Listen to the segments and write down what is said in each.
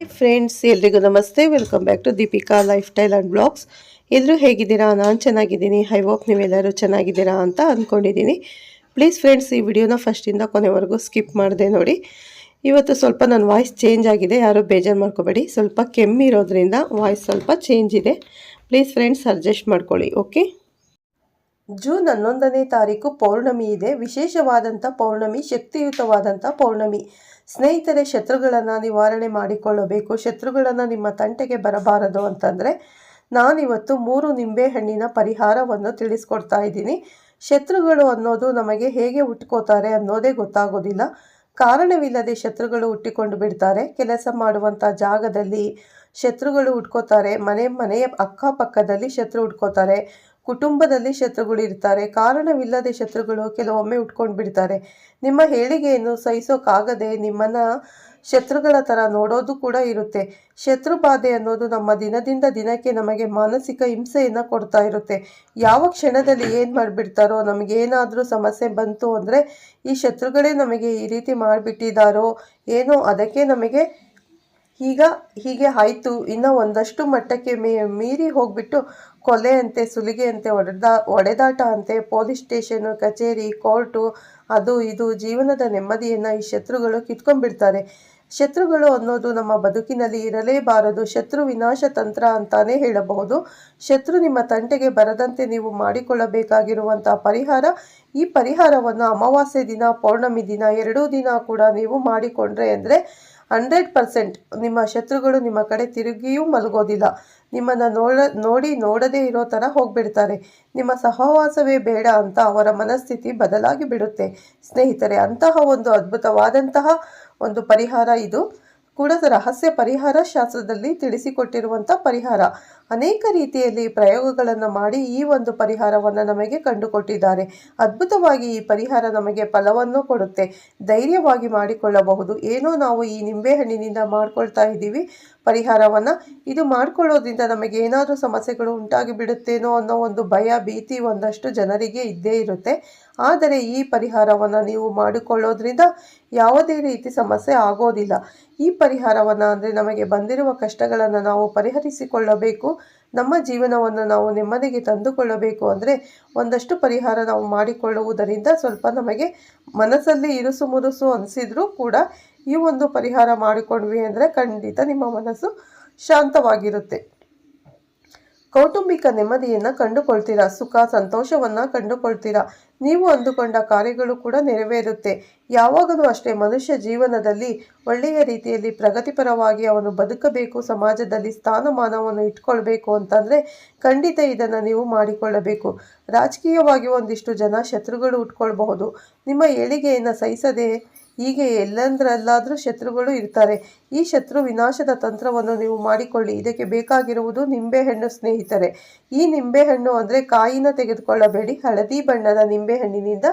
Friends ಎಲ್ರಿಗೂ ನಮಸ್ತೆ. Welcome back to Deepika lifestyle and blogs ಎಲ್ಲರೂ ಹೇಗಿದ್ದೀರಾ? ನಾನು ಚೆನ್ನಾಗಿದ್ದೀನಿ. ಐ ಹೋಪ್ ನೀವೆಲ್ಲರೂ ಚೆನ್ನಾಗಿದ್ದೀರಾ ಅಂತ ಅಂದ್ಕೊಂಡಿದ್ದೀನಿ ಪ್ಲೀಸ್ ಫ್ರೆಂಡ್ಸ್ ಈ ವಿಡಿಯೋನ ಫಸ್ಟಿಂದ ಕೊನೆವರೆಗೂ ಸ್ಕಿಪ್ ಮಾಡಿದೆ ನೋಡಿ. ಇವತ್ತು ಸ್ವಲ್ಪ ನನ್ನ ವಾಯ್ಸ್ ಚೇಂಜ್ ಆಗಿದೆ. ಯಾರೂ ಬೇಜಾರು ಮಾಡ್ಕೋಬೇಡಿ. ಸ್ವಲ್ಪ ಕೆಮ್ಮಿರೋದ್ರಿಂದ ವಾಯ್ಸ್ ಸ್ವಲ್ಪ ಚೇಂಜ್ ಇದೆ. ಪ್ಲೀಸ್ ಫ್ರೆಂಡ್ಸ್ ಸಜೆಸ್ಟ್ ಮಾಡ್ಕೊಳ್ಳಿ ಓಕೆ ಜೂನ್ ಹನ್ನೊಂದನೇ ತಾರೀಕು ಪೌರ್ಣಮಿ ಇದೆ. ವಿಶೇಷವಾದಂಥ ಪೌರ್ಣಮಿ, ಶಕ್ತಿಯುತವಾದಂಥ ಪೌರ್ಣಮಿ. ಸ್ನೇಹಿತರೆ, ಶತ್ರುಗಳನ್ನು ನಿವಾರಣೆ ಮಾಡಿಕೊಳ್ಳಬೇಕು, ಶತ್ರುಗಳನ್ನು ನಿಮ್ಮ ತಂಟೆಗೆ ಬರಬಾರದು ಅಂತಂದರೆ ನಾನಿವತ್ತು ಮೂರು ನಿಂಬೆಹಣ್ಣಿನ ಪರಿಹಾರವನ್ನು ತಿಳಿಸ್ಕೊಡ್ತಾ ಇದ್ದೀನಿ. ಶತ್ರುಗಳು ಅನ್ನೋದು ನಮಗೆ ಹೇಗೆ ಹುಟ್ಕೋತಾರೆ ಅನ್ನೋದೇ ಗೊತ್ತಾಗೋದಿಲ್ಲ. ಕಾರಣವಿಲ್ಲದೆ ಶತ್ರುಗಳು ಹುಟ್ಟಿಕೊಂಡು ಬಿಡ್ತಾರೆ. ಕೆಲಸ ಮಾಡುವಂಥ ಜಾಗದಲ್ಲಿ ಶತ್ರುಗಳು ಹುಟ್ಕೋತಾರೆ. ಮನೆ ಮನೆಯ ಅಕ್ಕಪಕ್ಕದಲ್ಲಿ ಶತ್ರು ಹುಟ್ಕೋತಾರೆ. ಕುಟುಂಬದಲ್ಲಿ ಶತ್ರುಗಳು ಇರ್ತಾರೆ, ಕಾರಣವಿಲ್ಲದೆ ಶತ್ರುಗಳು ಕೆಲವೊಮ್ಮೆ ಉಟ್ಕೊಂಡು ಬಿಡ್ತಾರೆ. ನಿಮ್ಮ ಹೇಳಿಗೆಯನ್ನು ಸಹಿಸೋಕ್ಕಾಗದೆ ನಿಮ್ಮನ್ನು ಶತ್ರುಗಳ ಥರ ನೋಡೋದು ಕೂಡ ಇರುತ್ತೆ. ಶತ್ರು ಬಾಧೆ ಅನ್ನೋದು ನಮ್ಮ ದಿನದಿಂದ ದಿನಕ್ಕೆ ನಮಗೆ ಮಾನಸಿಕ ಹಿಂಸೆಯನ್ನು ಕೊಡ್ತಾ ಇರುತ್ತೆ. ಯಾವ ಕ್ಷಣದಲ್ಲಿ ಏನು ಮಾಡಿಬಿಡ್ತಾರೋ, ನಮಗೇನಾದರೂ ಸಮಸ್ಯೆ ಬಂತು ಅಂದರೆ ಈ ಶತ್ರುಗಳೇ ನಮಗೆ ಈ ರೀತಿ ಮಾಡಿಬಿಟ್ಟಿದ್ದಾರೋ, ಏನೋ ಅದಕ್ಕೆ ನಮಗೆ ಈಗ ಹೀಗೆ ಆಯಿತು. ಇನ್ನು ಒಂದಷ್ಟು ಮಟ್ಟಕ್ಕೆ ಮೀ, ಮೀರಿ ಹೋಗಿಬಿಟ್ಟು ಕೊಲೆ ಸುಲಿಗೆಯಂತೆ ಸುಲಿಗೆ ಒಡೆದಾಟ ಅಂತೆ ಪೊಲೀಸ್ ಸ್ಟೇಷನು, ಕಚೇರಿ, ಕೋರ್ಟು, ಅದು ಇದು ಜೀವನದ ನೆಮ್ಮದಿಯನ್ನು ಈ ಶತ್ರುಗಳು ಕಿತ್ಕೊಂಡ್ಬಿಡ್ತಾರೆ. ಶತ್ರುಗಳು ಅನ್ನೋದು ನಮ್ಮ ಬದುಕಿನಲ್ಲಿ ಇರಲೇಬಾರದು. ಶತ್ರು ವಿನಾಶ ತಂತ್ರ ಅಂತಾನೆ ಹೇಳಬಹುದು. ಶತ್ರು ನಿಮ್ಮ ತಂಟೆಗೆ ಬರದಂತೆ ನೀವು ಮಾಡಿಕೊಳ್ಳಬೇಕಾಗಿರುವಂಥ ಪರಿಹಾರ, ಈ ಪರಿಹಾರವನ್ನು ಅಮಾವಾಸ್ಯೆ ದಿನ, ಪೌರ್ಣಮಿ ದಿನ ಎರಡೂ ದಿನ ಕೂಡ ನೀವು ಮಾಡಿಕೊಂಡ್ರೆ ಅಂದರೆ ಹಂಡ್ರೆಡ್ ಪರ್ಸೆಂಟ್ ನಿಮ್ಮ ಶತ್ರುಗಳು ನಿಮ್ಮ ಕಡೆ ತಿರುಗಿಯೂ ಮಲಗೋದಿಲ್ಲ. ನಿಮ್ಮನ್ನು ನೋಡ, ನೋಡಿ ನೋಡದೇ ಇರೋ ಥರ ಹೋಗ್ಬಿಡ್ತಾರೆ. ನಿಮ್ಮ ಸಹವಾಸವೇ ಬೇಡ ಅಂತ ಅವರ ಮನಸ್ಥಿತಿ ಬದಲಾಗಿ ಬಿಡುತ್ತೆ. ಸ್ನೇಹಿತರೆ, ಅಂತಹ ಒಂದು ಅದ್ಭುತವಾದಂತಹ ಒಂದು ಪರಿಹಾರ ಇದು. ಕೂಡ ರಹಸ್ಯ ಪರಿಹಾರ ಶಾಸ್ತ್ರದಲ್ಲಿ ತಿಳಿಸಿಕೊಟ್ಟಿರುವಂಥ ಪರಿಹಾರ. ಅನೇಕ ರೀತಿಯಲ್ಲಿ ಪ್ರಯೋಗಗಳನ್ನು ಮಾಡಿ ಈ ಒಂದು ಪರಿಹಾರವನ್ನು ನಮಗೆ ಕಂಡುಕೊಟ್ಟಿದ್ದಾರೆ. ಅದ್ಭುತವಾಗಿ ಈ ಪರಿಹಾರ ನಮಗೆ ಫಲವನ್ನು ಕೊಡುತ್ತೆ. ಧೈರ್ಯವಾಗಿ ಮಾಡಿಕೊಳ್ಳಬಹುದು. ಏನೋ ನಾವು ಈ ನಿಂಬೆಹಣ್ಣಿನಿಂದ ಮಾಡ್ಕೊಳ್ತಾ ಇದ್ದೀವಿ. ಪರಿಹಾರವನ್ನು ಇದು ಮಾಡ್ಕೊಳ್ಳೋದ್ರಿಂದ ನಮಗೆ ಏನಾದರೂ ಸಮಸ್ಯೆಗಳು ಉಂಟಾಗಿ ಬಿಡುತ್ತೇನೋ ಅನ್ನೋ ಒಂದು ಭಯ, ಭೀತಿ ಒಂದಷ್ಟು ಜನರಿಗೆ ಇದ್ದೇ ಇರುತ್ತೆ. ಆದರೆ ಈ ಪರಿಹಾರವನ್ನು ನೀವು ಮಾಡಿಕೊಳ್ಳೋದ್ರಿಂದ ಯಾವುದೇ ರೀತಿ ಸಮಸ್ಯೆ ಆಗೋದಿಲ್ಲ. ಈ ಪರಿಹಾರವನ್ನು ಅಂದರೆ ನಮಗೆ ಬಂದಿರುವ ಕಷ್ಟಗಳನ್ನು ನಾವು ಪರಿಹರಿಸಿಕೊಳ್ಳಬೇಕು. ನಮ್ಮ ಜೀವನವನ್ನು ನಾವು ನೆಮ್ಮದಿಗೆ ತಂದುಕೊಳ್ಳಬೇಕು ಅಂದರೆ ಒಂದಷ್ಟು ಪರಿಹಾರ ನಾವು ಮಾಡಿಕೊಳ್ಳುವುದರಿಂದ ಸ್ವಲ್ಪ ನಮಗೆ ಮನಸ್ಸಲ್ಲಿ ಇರುಸು ಮುರುಸು ಅನಿಸಿದ್ರೂ ಕೂಡ ಈ ಒಂದು ಪರಿಹಾರ ಮಾಡಿಕೊಂಡ್ವಿ ಅಂದರೆ ಖಂಡಿತ ನಿಮ್ಮ ಮನಸ್ಸು ಶಾಂತವಾಗಿರುತ್ತೆ. ಕೌಟುಂಬಿಕ ನೆಮ್ಮದಿಯನ್ನು ಕಂಡುಕೊಳ್ತೀರಾ? ಸುಖ, ಸಂತೋಷವನ್ನು ಕಂಡುಕೊಳ್ತೀರಾ? ನೀವು ಅಂದುಕೊಂಡ ಕಾರ್ಯಗಳು ಕೂಡ ನೆರವೇರುತ್ತೆ. ಯಾವಾಗಲೂ ಅಷ್ಟೇ ಮನುಷ್ಯ ಜೀವನದಲ್ಲಿ ಒಳ್ಳೆಯ ರೀತಿಯಲ್ಲಿ ಪ್ರಗತಿಪರವಾಗಿ ಅವನು ಬದುಕಬೇಕು, ಸಮಾಜದಲ್ಲಿ ಸ್ಥಾನಮಾನವನ್ನು ಇಟ್ಕೊಳ್ಬೇಕು ಅಂತಂದರೆ ಖಂಡಿತ ಇದನ್ನು ನೀವು ಮಾಡಿಕೊಳ್ಳಬೇಕು. ರಾಜಕೀಯವಾಗಿ ಒಂದಿಷ್ಟು ಜನ ಶತ್ರುಗಳು ಉಟ್ಕೊಳ್ಬಹುದು. ನಿಮ್ಮ ಏಳಿಗೆಯನ್ನು ಸಹಿಸದೆ ಹೀಗೆ ಎಲ್ಲಂದ್ರಲ್ಲಾದರೂ ಶತ್ರುಗಳು ಇರ್ತಾರೆ. ಈ ಶತ್ರು ವಿನಾಶದ ತಂತ್ರವನ್ನು ನೀವು ಮಾಡಿಕೊಳ್ಳಿ. ಇದಕ್ಕೆ ಬೇಕಾಗಿರುವುದು ನಿಂಬೆಹಣ್ಣು ಸ್ನೇಹಿತರೆ. ಈ ನಿಂಬೆಹಣ್ಣು ಅಂದರೆ ಕಾಯಿನ ತೆಗೆದುಕೊಳ್ಳಬೇಡಿ. ಹಳದಿ ಬಣ್ಣದ ನಿಂಬೆಹಣ್ಣಿನಿಂದ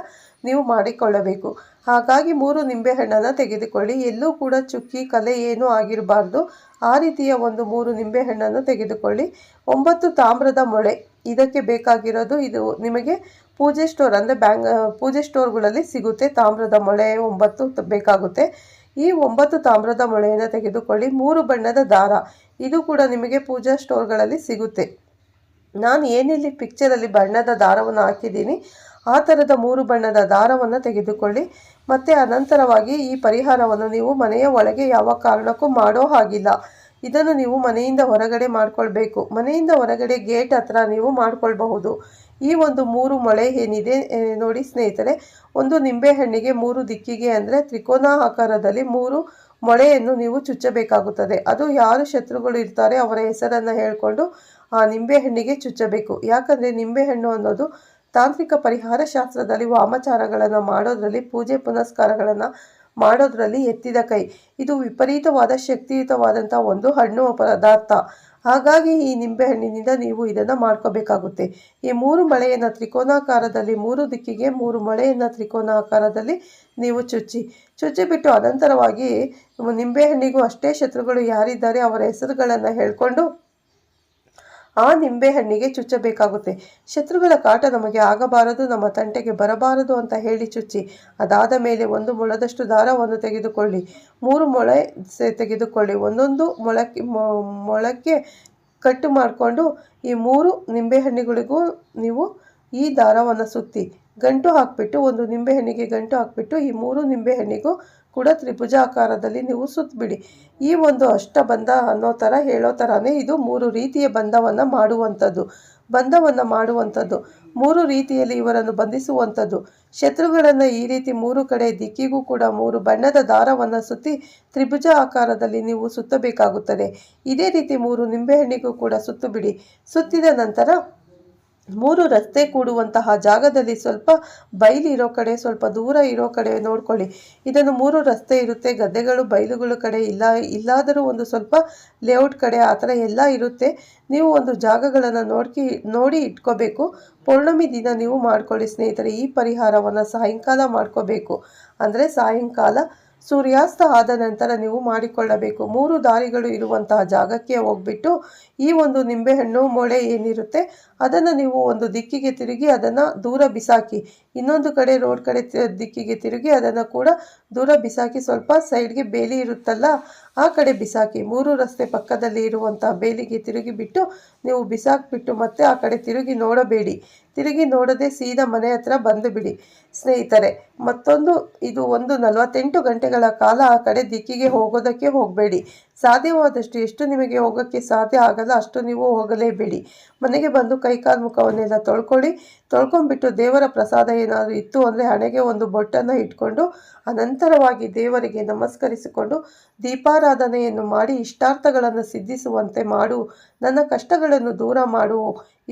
ನೀವು ಮಾಡಿಕೊಳ್ಳಬೇಕು. ಹಾಗಾಗಿ ಮೂರು ನಿಂಬೆಹಣ್ಣನ್ನು ತೆಗೆದುಕೊಳ್ಳಿ. ಎಲ್ಲೂ ಕೂಡ ಚುಕ್ಕಿ, ಕಲೆ ಏನೂ ಆಗಿರಬಾರ್ದು. ಆ ರೀತಿಯ ಒಂದು ಮೂರು ನಿಂಬೆಹಣ್ಣನ್ನು ತೆಗೆದುಕೊಳ್ಳಿ. ಒಂಬತ್ತು ತಾಮ್ರದ ಮೊಳೆ. ಇದಕ್ಕೆ ಬೇಕಾಗಿರೋದು ಇದು ನಿಮಗೆ ಪೂಜೆ ಸ್ಟೋರ್ ಅಂದರೆ ಬ್ಯಾಂಗ್ ಪೂಜೆ ಸ್ಟೋರ್ಗಳಲ್ಲಿ ಸಿಗುತ್ತೆ. ತಾಮ್ರದ ಮೊಳೆ ಒಂಬತ್ತು ಬೇಕಾಗುತ್ತೆ. ಈ ಒಂಬತ್ತು ತಾಮ್ರದ ಮೊಳೆಯನ್ನು ತೆಗೆದುಕೊಳ್ಳಿ. ಮೂರು ಬಣ್ಣದ ದಾರ. ಇದು ಕೂಡ ನಿಮಗೆ ಪೂಜಾ ಸ್ಟೋರ್ಗಳಲ್ಲಿ ಸಿಗುತ್ತೆ. ನಾನು ಏನಿಲ್ಲಿ ಪಿಕ್ಚರಲ್ಲಿ ಬಣ್ಣದ ದಾರವನ್ನು ಹಾಕಿದ್ದೀನಿ, ಆ ಥರದ ಮೂರು ಬಣ್ಣದ ದಾರವನ್ನು ತೆಗೆದುಕೊಳ್ಳಿ. ಮತ್ತು ಅನಂತರವಾಗಿ ಈ ಪರಿಹಾರವನ್ನು ನೀವು ಮನೆಯ ಒಳಗೆ ಯಾವ ಕಾರಣಕ್ಕೂ ಮಾಡೋ ಹಾಗಿಲ್ಲ. ಇದನ್ನು ನೀವು ಮನೆಯಿಂದ ಹೊರಗಡೆ ಮಾಡ್ಕೊಳ್ಬೇಕು. ಮನೆಯಿಂದ ಹೊರಗಡೆ ಗೇಟ್ ಹತ್ರ ನೀವು ಮಾಡ್ಕೊಳ್ಬಹುದು. ಈ ಒಂದು ಮೂರು ಮೊಳೆ ಏನಿದೆ ನೋಡಿ ಸ್ನೇಹಿತರೆ, ಒಂದು ನಿಂಬೆಹಣ್ಣಿಗೆ ಮೂರು ದಿಕ್ಕಿಗೆ ಅಂದರೆ ತ್ರಿಕೋನ ಆಕಾರದಲ್ಲಿ ಮೂರು ಮೊಳೆಯನ್ನು ನೀವು ಚುಚ್ಚಬೇಕಾಗುತ್ತದೆ. ಅದು ಯಾರು ಶತ್ರುಗಳು ಇರ್ತಾರೆ ಅವರ ಹೆಸರನ್ನು ಹೇಳಿಕೊಂಡು ಆ ನಿಂಬೆಹಣ್ಣಿಗೆ ಚುಚ್ಚಬೇಕು. ಯಾಕಂದರೆ ನಿಂಬೆಹಣ್ಣು ಅನ್ನೋದು ತಾಂತ್ರಿಕ ಪರಿಹಾರ ಶಾಸ್ತ್ರದಲ್ಲಿ ವಾಮಚಾರಗಳನ್ನು ಮಾಡೋದರಲ್ಲಿ ಪೂಜೆ ಪುನಸ್ಕಾರಗಳನ್ನು ಮಾಡೋದ್ರಲ್ಲಿ ಎತ್ತಿದ ಕೈ. ಇದು ವಿಪರೀತವಾದ ಶಕ್ತಿಯುತವಾದಂಥ ಒಂದು ಹಣ್ಣು ಪದಾರ್ಥ. ಹಾಗಾಗಿ ಈ ನಿಂಬೆಹಣ್ಣಿನಿಂದ ನೀವು ಇದನ್ನು ಮಾಡ್ಕೋಬೇಕಾಗುತ್ತೆ. ಈ ಮೂರು ಮಳೆಯನ್ನು ತ್ರಿಕೋನಾಕಾರದಲ್ಲಿ, ಮೂರು ದಿಕ್ಕಿಗೆ ಮೂರು ಮಳೆಯನ್ನು ತ್ರಿಕೋನಾಕಾರದಲ್ಲಿ ನೀವು ಚುಚ್ಚಿ. ಬಿಟ್ಟು ಅನಂತರವಾಗಿ ನಿಂಬೆಹಣ್ಣಿಗೂ ಅಷ್ಟೇ ಶತ್ರುಗಳು ಯಾರಿದ್ದಾರೆ ಅವರ ಹೆಸರುಗಳನ್ನು ಹೇಳ್ಕೊಂಡು ಆ ನಿಂಬೆ ಹಣ್ಣಿಗೆ ಚುಚ್ಚಬೇಕಾಗುತ್ತೆ ಶತ್ರುಗಳ ಕಾಟ ನಮಗೆ ಆಗಬಾರದು, ನಮ್ಮ ತಂಟೆಗೆ ಬರಬಾರದು ಅಂತ ಹೇಳಿ ಚುಚ್ಚಿ, ಅದಾದ ಮೇಲೆ ಒಂದು ಮೊಳದಷ್ಟು ದಾರವನ್ನು ತೆಗೆದುಕೊಳ್ಳಿ. ಮೂರು ಮೊಳೆ ತೆಗೆದುಕೊಳ್ಳಿ. ಒಂದೊಂದು ಮೊಳಕ್ಕೆ ಮೊಳಕ್ಕೆ ಕಟ್ಟು ಮಾಡಿಕೊಂಡು ಈ ಮೂರು ನಿಂಬೆಹಣ್ಣುಗಳಿಗೂ ನೀವು ಈ ದಾರವನ್ನು ಸುತ್ತಿ, ಗಂಟು ಹಾಕಿಬಿಟ್ಟು, ಒಂದು ನಿಂಬೆಹಣ್ಣಿಗೆ ಗಂಟು ಹಾಕಿಬಿಟ್ಟು ಈ ಮೂರು ನಿಂಬೆಹಣ್ಣಿಗೂ ಕೂಡ ತ್ರಿಭುಜಾಕಾರದಲ್ಲಿ ನೀವು ಸುತ್ತಬಿಡಿ ಈ ಒಂದು ಅಷ್ಟಬಂಧ ಅನ್ನೋ ಥರ ಹೇಳೋ ಥರನೇ ಇದು ಮೂರು ರೀತಿಯ ಬಂಧವನ್ನು ಮಾಡುವಂಥದ್ದು. ಬಂಧವನ್ನು ಮಾಡುವಂಥದ್ದು. ಮೂರು ರೀತಿಯಲ್ಲಿ ಇವರನ್ನು ಬಂಧಿಸುವಂಥದ್ದು. ಶತ್ರುಗಳನ್ನು ಈ ರೀತಿ ಮೂರು ಕಡೆ ದಿಕ್ಕಿಗೂ ಕೂಡ ಮೂರು ಬಣ್ಣದ ದಾರವನ್ನು ಸುತ್ತಿ ತ್ರಿಭುಜ ಆಕಾರದಲ್ಲಿ ನೀವು ಸುತ್ತಬೇಕಾಗುತ್ತದೆ. ಇದೇ ರೀತಿ ಮೂರು ನಿಂಬೆಹಣ್ಣಿಗೂ ಕೂಡ ಸುತ್ತು ಬಿಡಿ ಸುತ್ತಿದ ನಂತರ ಮೂರು ರಸ್ತೆ ಕೂಡುವಂತಹ ಜಾಗದಲ್ಲಿ ಸ್ವಲ್ಪ ಬಯಲಿರೋ ಕಡೆ, ಸ್ವಲ್ಪ ದೂರ ಇರೋ ಕಡೆ ನೋಡ್ಕೊಳ್ಳಿ. ಇದನ್ನು ಮೂರು ರಸ್ತೆ ಇರುತ್ತೆ. ಗದ್ದೆಗಳು ಬಯಲುಗಳು ಕಡೆ ಇಲ್ಲ, ಇಲ್ಲಾದರೂ ಒಂದು ಸ್ವಲ್ಪ ಲೇಔಟ್ ಕಡೆ ಆ ಥರ ಎಲ್ಲ ಇರುತ್ತೆ. ನೀವು ಒಂದು ಜಾಗಗಳನ್ನು ನೋಡ್ಕಿ, ನೋಡಿ ಇಟ್ಕೋಬೇಕು. ಪೌರ್ಣಮಿ ದಿನ ನೀವು ಮಾಡ್ಕೊಳ್ಳಿ ಸ್ನೇಹಿತರೆ. ಈ ಪರಿಹಾರವನ್ನು ಸಾಯಂಕಾಲ ಮಾಡ್ಕೋಬೇಕು. ಅಂದರೆ ಸಾಯಂಕಾಲ ಸೂರ್ಯಾಸ್ತ ಆದ ನಂತರ ನೀವು ಮಾಡಿಕೊಳ್ಳಬೇಕು. ಮೂರು ದಾರಿಗಳು ಇರುವಂತಹ ಜಾಗಕ್ಕೆ ಹೋಗ್ಬಿಟ್ಟು ಈ ಒಂದು ನಿಂಬೆಹಣ್ಣು ಮೊಳೆ ಏನಿರುತ್ತೆ, ಅದನ್ನು ನೀವು ಒಂದು ದಿಕ್ಕಿಗೆ ತಿರುಗಿ ಅದನ್ನು ದೂರ ಬಿಸಾಕಿ. ಇನ್ನೊಂದು ಕಡೆ ರೋಡ್ ಕಡೆ ದಿಕ್ಕಿಗೆ ತಿರುಗಿ ಅದನ್ನು ಕೂಡ ದೂರ ಬಿಸಾಕಿ ಸ್ವಲ್ಪ ಸೈಡ್ಗೆ ಬೇಲಿ ಇರುತ್ತಲ್ಲ, ಆ ಕಡೆ ಬಿಸಾಕಿ ಮೂರು ರಸ್ತೆ ಪಕ್ಕದಲ್ಲಿ ಇರುವಂತಹ ಬೇಲಿಗೆ ತಿರುಗಿ ಬಿಟ್ಟು ನೀವು ಬಿಸಾಕ್ಬಿಟ್ಟು ಮತ್ತೆ ಆ ಕಡೆ ತಿರುಗಿ ನೋಡಬೇಡಿ. ತಿರುಗಿ ನೋಡದೆ ಸೀದಾ ಮನೆ ಹತ್ರ ಬಂದು ಬಿಡಿ. ಸ್ನೇಹಿತರೆ, ಮತ್ತೊಂದು, ಇದು ಒಂದು ನಲವತ್ತೆಂಟು ಗಂಟೆಗಳ ಕಾಲ ಆ ಕಡೆ ದಿಕ್ಕಿಗೆ ಹೋಗೋದಕ್ಕೆ ಹೋಗಬೇಡಿ. ಸಾಧ್ಯವಾದಷ್ಟು ಎಷ್ಟು ನಿಮಗೆ ಹೋಗೋಕ್ಕೆ ಸಾಧ್ಯ ಆಗಲ್ಲ ಅಷ್ಟು ನೀವು ಹೋಗಲೇಬೇಡಿ. ಮನೆಗೆ ಬಂದು ಕೈಕಾಲು ಮುಖವನ್ನೆಲ್ಲ ತೊಳ್ಕೊಳ್ಳಿ. ತೊಳ್ಕೊಂಡ್ಬಿಟ್ಟು ದೇವರ ಪ್ರಸಾದ ಏನಾದರೂ ಇತ್ತು ಅಂದರೆ ಹಣೆಗೆ ಒಂದು ಬೊಟ್ಟನ್ನು ಇಟ್ಕೊಂಡು ಅನಂತರವಾಗಿ ದೇವರಿಗೆ ನಮಸ್ಕರಿಸಿಕೊಂಡು ದೀಪಾರಾಧನೆಯನ್ನು ಮಾಡಿ ಇಷ್ಟಾರ್ಥಗಳನ್ನು ಸಿದ್ಧಿಸುವಂತೆ ಮಾಡು. ನನ್ನ ಕಷ್ಟಗಳನ್ನು ದೂರ ಮಾಡು.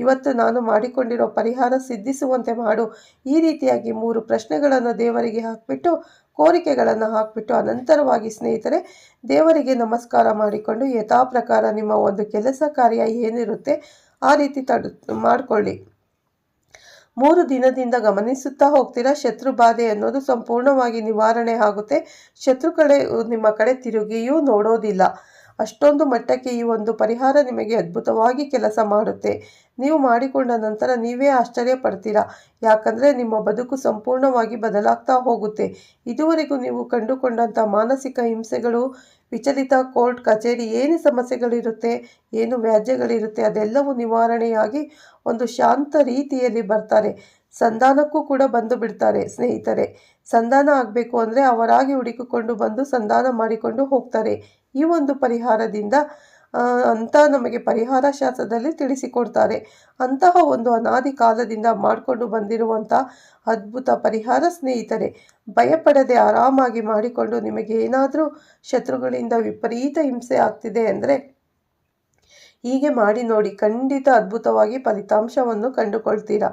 ಇವತ್ತು ನಾನು ಮಾಡಿಕೊಂಡಿರೋ ಪರಿಹಾರ ಸಿದ್ಧಿಸುವಂತೆ ಮಾಡು. ಈ ರೀತಿಯಾಗಿ ಮೂರು ಪ್ರಶ್ನೆಗಳನ್ನು ದೇವರಿಗೆ ಹಾಕಿಬಿಟ್ಟು, ಕೋರಿಕೆಗಳನ್ನು ಹಾಕಿಬಿಟ್ಟು ಅನಂತರವಾಗಿ ಸ್ನೇಹಿತರೆ, ದೇವರಿಗೆ ನಮಸ್ಕಾರ ಮಾಡಿಕೊಂಡು ಯಥಾ ಪ್ರಕಾರ ನಿಮ್ಮ ಒಂದು ಕೆಲಸ ಕಾರ್ಯ ಏನಿರುತ್ತೆ ಆ ರೀತಿ ತಡ, ಮಾಡಿಕೊಳ್ಳಿ. ಮೂರು ದಿನದಿಂದ ಗಮನಿಸುತ್ತಾ ಹೋಗ್ತೀರಾ? ಶತ್ರು ಬಾಧೆ ಅನ್ನೋದು ಸಂಪೂರ್ಣವಾಗಿ ನಿವಾರಣೆ ಆಗುತ್ತೆ. ಶತ್ರು ಕಡೆ ನಿಮ್ಮ ಕಡೆ ತಿರುಗಿಯೂ ನೋಡೋದಿಲ್ಲ. ಅಷ್ಟೊಂದು ಮಟ್ಟಕ್ಕೆ ಈ ಒಂದು ಪರಿಹಾರ ನಿಮಗೆ ಅದ್ಭುತವಾಗಿ ಕೆಲಸ ಮಾಡುತ್ತೆ. ನೀವು ಮಾಡಿಕೊಂಡ ನಂತರ ನೀವೇ ಆಶ್ಚರ್ಯ ಪಡ್ತೀರಾ? ಯಾಕಂದರೆ ನಿಮ್ಮ ಬದುಕು ಸಂಪೂರ್ಣವಾಗಿ ಬದಲಾಗ್ತಾ ಹೋಗುತ್ತೆ. ಇದುವರೆಗೂ ನೀವು ಕಂಡುಕೊಂಡಂಥ ಮಾನಸಿಕ ಹಿಂಸೆಗಳು, ವಿಚಲಿತ ಕೋರ್ಟ್ ಕಚೇರಿ ಏನು ಸಮಸ್ಯೆಗಳಿರುತ್ತೆ, ಏನು ವ್ಯಾಜ್ಯಗಳಿರುತ್ತೆ, ಅದೆಲ್ಲವೂ ನಿವಾರಣೆಯಾಗಿ ಒಂದು ಶಾಂತ ರೀತಿಯಲ್ಲಿ ಬರ್ತಾರೆ. ಸಂಧಾನಕ್ಕೂ ಕೂಡ ಬಂದು ಬಿಡ್ತಾರೆ ಸ್ನೇಹಿತರೆ. ಸಂಧಾನ ಆಗಬೇಕು ಅಂದರೆ ಅವರಾಗಿ ಹುಡುಕಿಕೊಂಡು ಬಂದು ಸಂಧಾನ ಮಾಡಿಕೊಂಡು ಹೋಗ್ತಾರೆ. ಈ ಒಂದು ಪರಿಹಾರದಿಂದ ಅಂತ ನಮಗೆ ಪರಿಹಾರ ಶಾಸ್ತ್ರದಲ್ಲಿ ತಿಳಿಸಿಕೊಡ್ತಾರೆ. ಅಂತಹ ಒಂದು ಅನಾದಿ ಕಾಲದಿಂದ ಮಾಡಿಕೊಂಡು ಬಂದಿರುವಂಥ ಅದ್ಭುತ ಪರಿಹಾರ ಸ್ನೇಹಿತರೆ, ಭಯಪಡದೆ ಆರಾಮಾಗಿ ಮಾಡಿಕೊಂಡು ನಿಮಗೆ ಏನಾದರೂ ಶತ್ರುಗಳಿಂದ ವಿಪರೀತ ಹಿಂಸೆ ಆಗ್ತಿದೆ ಅಂದರೆ, ಹೀಗೆ ಮಾಡಿ ನೋಡಿ ಖಂಡಿತ ಅದ್ಭುತವಾಗಿ ಫಲಿತಾಂಶವನ್ನು ಕಂಡುಕೊಳ್ತೀರಾ.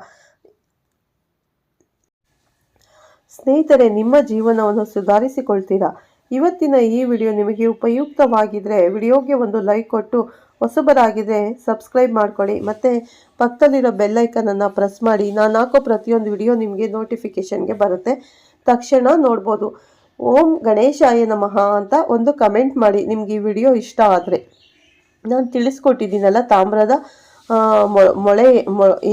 ಸ್ನೇಹಿತರೆ, ನಿಮ್ಮ ಜೀವನವನ್ನು ಸುಧಾರಿಸಿಕೊಳ್ತೀರಾ. ಇವತ್ತಿನ ಈ ವಿಡಿಯೋ ನಿಮಗೆ ಉಪಯುಕ್ತವಾಗಿದ್ದರೆ ವಿಡಿಯೋಗೆ ಒಂದು ಲೈಕ್ ಕೊಟ್ಟು ಹೊಸಬರಾಗಿದ್ದರೆ ಸಬ್ಸ್ಕ್ರೈಬ್ ಮಾಡ್ಕೊಳ್ಳಿ. ಮತ್ತು ಪಕ್ಕದಲ್ಲಿರೋ ಬೆಲ್ಲೈಕನನ್ನು ಪ್ರೆಸ್ ಮಾಡಿ. ನಾನು ಹಾಕೋ ಪ್ರತಿಯೊಂದು ವಿಡಿಯೋ ನಿಮಗೆ ನೋಟಿಫಿಕೇಷನ್ಗೆ ಬರುತ್ತೆ. ತಕ್ಷಣ ನೋಡ್ಬೋದು. ಓಂ ಗಣೇಶಾಯ ನಮಃ ಅಂತ ಒಂದು ಕಮೆಂಟ್ ಮಾಡಿ. ನಿಮಗೆ ಈ ವಿಡಿಯೋ ಇಷ್ಟ ಆದರೆ. ನಾನು ತಿಳಿಸ್ಕೊಟ್ಟಿದ್ದೀನಲ್ಲ ತಾಮ್ರದ ಮೊಳೆ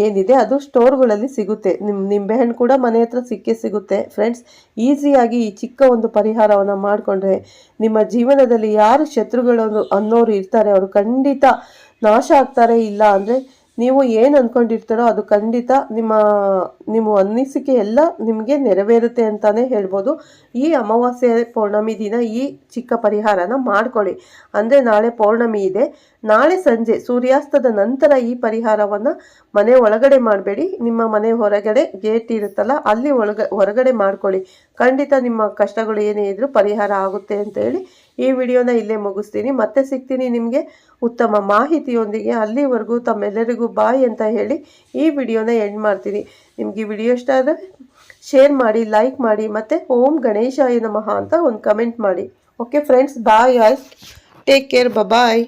ಏನಿದೆ ಅದು ಸ್ಟೋರ್ಗಳಲ್ಲಿ ಸಿಗುತ್ತೆ. ನಿಮ್ಮ ನಿಂಬೆಹಣ್ಣು ಕೂಡ ಮನೆ ಹತ್ರ ಸಿಕ್ಕೇ ಸಿಗುತ್ತೆ. ಫ್ರೆಂಡ್ಸ್, ಈಸಿಯಾಗಿ ಈ ಚಿಕ್ಕ ಒಂದು ಪರಿಹಾರವನ್ನು ಮಾಡಿಕೊಂಡ್ರೆ ನಿಮ್ಮ ಜೀವನದಲ್ಲಿ ಯಾರು ಶತ್ರುಗಳು ಅನ್ನೋರು ಇರ್ತಾರೆ, ಅವರು ಖಂಡಿತ ನಾಶ ಆಗ್ತಾರೆ, ಇಲ್ಲ ಅಂದರೆ ನೀವು ಏನು ಅಂದ್ಕೊಂಡಿರ್ತಾರೋ ಅದು ಖಂಡಿತ ನಿಮ್ಮ ನಿಮ್ಮ ಅನ್ನಿಸಿಕೆ ಎಲ್ಲ ನಿಮಗೆ ನೆರವೇರುತ್ತೆ ಅಂತಲೇ ಹೇಳ್ಬೋದು. ಈ ಅಮಾವಾಸ್ಯೆ ಪೌರ್ಣಮಿ ದಿನ ಈ ಚಿಕ್ಕ ಪರಿಹಾರನ ಮಾಡ್ಕೊಳ್ಳಿ. ಅಂದರೆ ನಾಳೆ ಪೌರ್ಣಮಿ ಇದೆ. ನಾಳೆ ಸಂಜೆ ಸೂರ್ಯಾಸ್ತದ ನಂತರ ಈ ಪರಿಹಾರವನ್ನು ಮನೆ ಒಳಗಡೆ ಮಾಡಬೇಡಿ. ನಿಮ್ಮ ಮನೆ ಹೊರಗಡೆ ಗೇಟ್ ಇರುತ್ತಲ್ಲ, ಅಲ್ಲಿ ಒಳಗ, ಹೊರಗಡೆ ಮಾಡ್ಕೊಳ್ಳಿ. ಖಂಡಿತ ನಿಮ್ಮ ಕಷ್ಟಗಳು ಏನೇ ಇದ್ರೂ ಪರಿಹಾರ ಆಗುತ್ತೆ ಅಂತ ಹೇಳಿ ಈ ವಿಡಿಯೋನ ಇಲ್ಲೇ ಮುಗಿಸ್ತೀನಿ. ಮತ್ತೆ ಸಿಗ್ತೀನಿ ನಿಮಗೆ ಉತ್ತಮ ಮಾಹಿತಿಯೊಂದಿಗೆ. ಅಲ್ಲಿವರೆಗೂ ತಮ್ಮೆಲ್ಲರಿಗೂ ಬಾಯ್ ಅಂತ ಹೇಳಿ ಈ ವಿಡಿಯೋನ ಎಂಡ್ ಮಾಡ್ತೀನಿ. ನಿಮಗೆ ಈ ವಿಡಿಯೋ ಇಷ್ಟ ಆದರೆ ಶೇರ್ ಮಾಡಿ, ಲೈಕ್ ಮಾಡಿ, ಮತ್ತು ಓಂ ಗಣೇಶಾಯ ನಮಃ ಅಂತ ಒಂದು ಕಮೆಂಟ್ ಮಾಡಿ. Okay friends bye all take care bye